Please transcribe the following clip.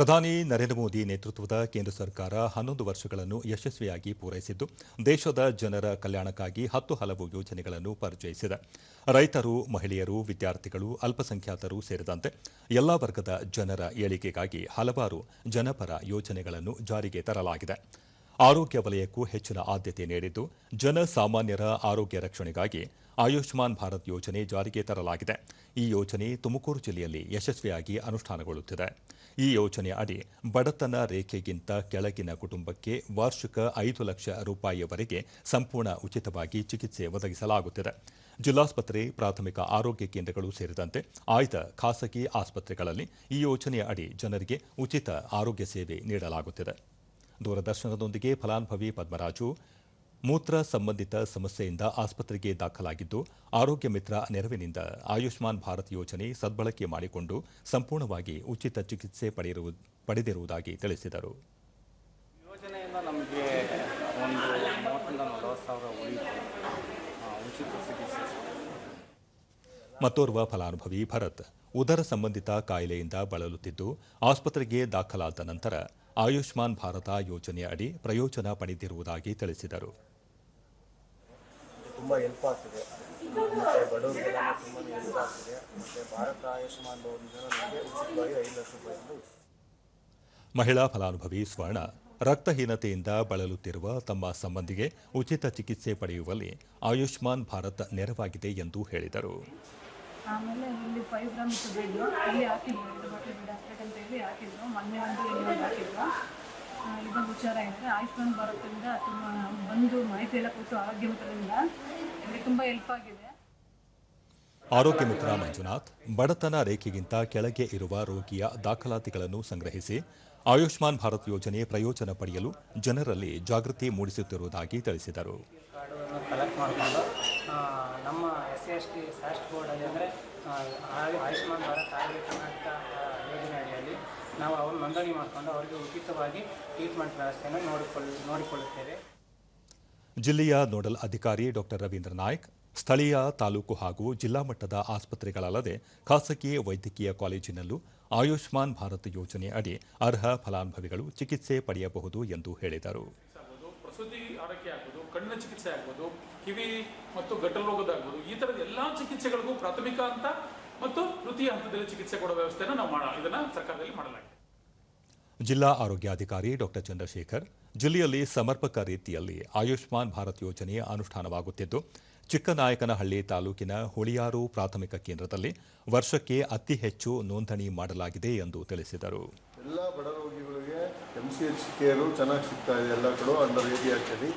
ಪ್ರಧಾನಿ ನರೇಂದ್ರ ಮೋದಿ ನೇತೃತ್ವದ ಕೇಂದ್ರ ಸರ್ಕಾರ ಹನ್ನೊಂದು ವರ್ಷಗಳನ್ನು ಯಶಸ್ವಿಯಾಗಿ ಪೂರೈಸಿದ್ದು, ದೇಶದ ಜನರ ಕಲ್ಯಾಣಕ್ಕಾಗಿ ಹತ್ತು ಹಲವು ಯೋಜನೆಗಳನ್ನು ಪರಿಚಯಿಸಿದೆ. ರೈತರು, ಮಹಿಳೆಯರು, ವಿದ್ಯಾರ್ಥಿಗಳು, ಅಲ್ಪಸಂಖ್ಯಾತರು ಸೇರಿದಂತೆ ಎಲ್ಲಾ ವರ್ಗದ ಜನರ ಏಳಿಗೆಗಾಗಿ ಹಲವಾರು ಜನಪರ ಯೋಜನೆಗಳನ್ನು ಜಾರಿಗೆ ತರಲಾಗಿದೆ. ಆರೋಗ್ಯ ವಲಯಕ್ಕೂ ಹೆಚ್ಚಿನ ಆದ್ಯತೆ ನೀಡಿದ್ದು ಜನಸಾಮಾನ್ಯರ ಆರೋಗ್ಯ ರಕ್ಷಣೆಗಾಗಿ ಆಯುಷ್ಮಾನ್ ಭಾರತ್ ಯೋಜನೆ ಜಾರಿಗೆ ತರಲಾಗಿದೆ. ಈ ಯೋಜನೆ ತುಮಕೂರು ಜಿಲ್ಲೆಯಲ್ಲಿ ಯಶಸ್ವಿಯಾಗಿ ಅನುಷ್ಠಾನಗೊಳ್ಳುತ್ತಿದೆ. ಈ ಯೋಜನೆ ಅಡಿ ಬಡತನ ರೇಖೆಗಿಂತ ಕೆಳಗಿನ ಕುಟುಂಬಕ್ಕೆ ವಾರ್ಷಿಕ ಐದು ಲಕ್ಷ ರೂಪಾಯಿವರೆಗೆ ಸಂಪೂರ್ಣ ಉಚಿತವಾಗಿ ಚಿಕಿತ್ಸೆ ಒದಗಿಸಲಾಗುತ್ತಿದೆ. ಜಿಲ್ಲಾಸ್ಪತ್ರೆ, ಪ್ರಾಥಮಿಕ ಆರೋಗ್ಯ ಕೇಂದ್ರಗಳು ಸೇರಿದಂತೆ ಆಯ್ದ ಖಾಸಗಿ ಆಸ್ಪತ್ರೆಗಳಲ್ಲಿ ಈ ಯೋಜನೆಯ ಅಡಿ ಜನರಿಗೆ ಉಚಿತ ಆರೋಗ್ಯ ಸೇವೆ ನೀಡಲಾಗುತ್ತಿದೆ. ದೂರದರ್ಶನದೊಂದಿಗೆ ಫಲಾನುಭವಿ ಪದ್ಮರಾಜು ಮೂತ್ರ ಸಂಬಂಧಿತ ಸಮಸ್ಯೆಯಿಂದ ಆಸ್ಪತ್ರೆಗೆ ದಾಖಲಾಗಿದ್ದು ಆರೋಗ್ಯ ಮಿತ್ರ ನೆರವಿನಿಂದ ಆಯುಷ್ಮಾನ್ ಭಾರತ್ ಯೋಜನೆ ಸದ್ಬಳಕೆ ಮಾಡಿಕೊಂಡು ಸಂಪೂರ್ಣವಾಗಿ ಉಚಿತ ಚಿಕಿತ್ಸೆ ಪಡೆದಿರುವುದಾಗಿ ತಿಳಿಸಿದರು. ಮತ್ತೋರ್ವ ಫಲಾನುಭವಿ ಭರತ್ ಉದರ ಸಂಬಂಧಿತ ಕಾಯಿಲೆಯಿಂದ ಬಳಲುತ್ತಿದ್ದು ಆಸ್ಪತ್ರೆಗೆ ದಾಖಲಾದ ನಂತರ ಆಯುಷ್ಮಾನ್ ಭಾರತ ಯೋಜನೆಯ ಅಡಿ ಪ್ರಯೋಜನ ಪಡೆದಿರುವುದಾಗಿ ತಿಳಿಸಿದರು. ತುಂಬ ಹೆಲ್ಪ್ ಆಗ್ತಿದೆ. ಮತ್ತು ಬಡವರಿಗೆಲ್ಲ ತುಂಬಾ ಹೆಲ್ಪ್ ಆಗ್ತಿದೆ. ಮತ್ತು ಭಾರತ ಆಯುಷ್ಮಾನ್ ಭವನದಿಂದ ನಮಗೆ ಉಚಿತವಾಗಿ ಐದು ಲಕ್ಷ ರೂಪಾಯಿಂದ ಮಹಿಳಾ ಫಲಾನುಭವಿ ಸ್ವರ್ಣ ರಕ್ತಹೀನತೆಯಿಂದ ಬಳಲುತ್ತಿರುವ ತಮ್ಮ ಸಂಬಂಧಿಗೆ ಉಚಿತ ಚಿಕಿತ್ಸೆ ಪಡೆಯುವಲ್ಲಿ ಆಯುಷ್ಮಾನ್ ಭಾರತ್ ನೆರವಾಗಿದೆ ಎಂದು ಹೇಳಿದರು. ಆಮೇಲೆ ಇಲ್ಲಿ ಫೈವ್ ಗ್ರಾಮ್ಸ್ ಬೆಡ್ ಇಲ್ಲಿ ಅಂತ ಹಾಕಿದ್ರು. ಮೊನ್ನೆ ಒಂದು ಇನ್ನೊಂದು ಹಾಕಿದ್ರು. ಇದೊಂದು ಇದು ವಿಚಾರ ಏನಂದರೆ ಆಯುಷ್ಮಾನ್ ಭಾರತದಿಂದ ತುಂಬ ಬಂದು ಮಾಹಿತಿ ಎಲ್ಲ ಕೊಟ್ಟು ಆರೋಗ್ಯ ಮಿತ್ರದಿಂದ ನಮಗೆ ತುಂಬ ಹೆಲ್ಪ್ ಆಗಿದೆ. ಆರೋಗ್ಯ ಮಿತ್ರ ಮಂಜುನಾಥ್ ಬಡತನ ರೇಖೆಗಿಂತ ಕೆಳಗೆ ಇರುವ ರೋಗಿಯ ದಾಖಲಾತಿಗಳನ್ನು ಸಂಗ್ರಹಿಸಿ ಆಯುಷ್ಮಾನ್ ಭಾರತ್ ಯೋಜನೆ ಪ್ರಯೋಜನ ಪಡೆಯಲು ಜನರಲ್ಲಿ ಜಾಗೃತಿ ಮೂಡಿಸುತ್ತಿರುವುದಾಗಿ ತಿಳಿಸಿದರು. ಕಲೆಕ್ಟ್ ಮಾಡಿಕೊಂಡು ನಮ್ಮ S C S T SAST ಬೋರ್ಡಲ್ಲಿ ಅಂದರೆ ಆಯುಷ್ಮಾನ್ ಭಾರತ್ ಆರೋಗ್ಯ ಕರ್ನಾಟಕ ನಾವು ಅವರು ನೋಂದಣಿ ಮಾಡಿಕೊಂಡು ಅವರಿಗೆ ಉಚಿತವಾಗಿ ಟ್ರೀಟ್ಮೆಂಟ್ ವ್ಯವಸ್ಥೆಯನ್ನು ನೋಡಿಕೊಳ್ಳ ನೋಡಿಕೊಳ್ಳುತ್ತೇವೆ. ಜಿಲ್ಲೆಯ ನೋಡಲ್ ಅಧಿಕಾರಿ ಡಾಕ್ಟರ್ ರವೀಂದ್ರ ನಾಯ್ಕ್ ಸ್ಥಳೀಯ ತಾಲೂಕು ಹಾಗೂ ಜಿಲ್ಲಾ ಮಟ್ಟದ ಆಸ್ಪತ್ರೆಗಳಲ್ಲದೆ ಖಾಸಗಿ ವೈದ್ಯಕೀಯ ಕಾಲೇಜಿನಲ್ಲೂ ಆಯುಷ್ಮಾನ್ ಭಾರತ್ ಯೋಜನೆ ಅಡಿ ಅರ್ಹ ಫಲಾನುಭವಿಗಳು ಚಿಕಿತ್ಸೆ ಪಡೆಯಬಹುದು ಎಂದು ಹೇಳಿದರು. ಪ್ರಸೂತಿ ಆರೈಕೆ ಆಗ್ಬೋದು ಕಣ್ಣಿನ ಚಿಕಿತ್ಸೆ ಆಗ್ಬೋದು ಕಿವಿ ಮತ್ತು ಗಟ್ಟಲು ರೋಗದಾಗ್ಬೋದು ಈ ಥರದ ಎಲ್ಲ ಚಿಕಿತ್ಸೆಗಳಿಗೂ ಪ್ರಾಥಮಿಕ ಹಂತ ಮತ್ತು ತೃತೀಯ ಹಂತದಲ್ಲಿ ಚಿಕಿತ್ಸೆ ಕೊಡುವ ವ್ಯವಸ್ಥೆಯನ್ನು ನಾವು ಮಾಡ ಇದನ್ನ ಸರ್ಕಾರದಲ್ಲಿ ಮಾಡಲಾಗಿದೆ. ಜಿಲ್ಲಾ ಆರೋಗ್ಯಾಧಿಕಾರಿ ಡಾಕ್ಟರ್ ಚಂದ್ರಶೇಖರ್ ಜಿಲ್ಲೆಯಲ್ಲಿ ಸಮರ್ಪಕ ರೀತಿಯಲ್ಲಿ ಆಯುಷ್ಮಾನ್ ಭಾರತ್ ಯೋಜನೆ ಅನುಷ್ಠಾನವಾಗುತ್ತಿದ್ದು ಚಿಕ್ಕನಾಯಕನಹಳ್ಳಿ ತಾಲೂಕಿನ ಹುಳಿಯಾರು ಪ್ರಾಥಮಿಕ ಕೇಂದ್ರದಲ್ಲಿ ವರ್ಷಕ್ಕೆ ಅತಿ ಹೆಚ್ಚು ನೋಂದಣಿ ಮಾಡಲಾಗಿದೆ ಎಂದು ತಿಳಿಸಿದರು. ಎಲ್ಲ ಬಡ ರೋಗಿಗಳಿಗೆ ಎಂ ಸಿ ಎಚ್ ಕೇರು ಚೆನ್ನಾಗಿ ಸಿಗ್ತಾ ಇದೆ ಎಲ್ಲ ಕಡೆ ಅಂಡರ್ ಆಕ್ಚುಲಿ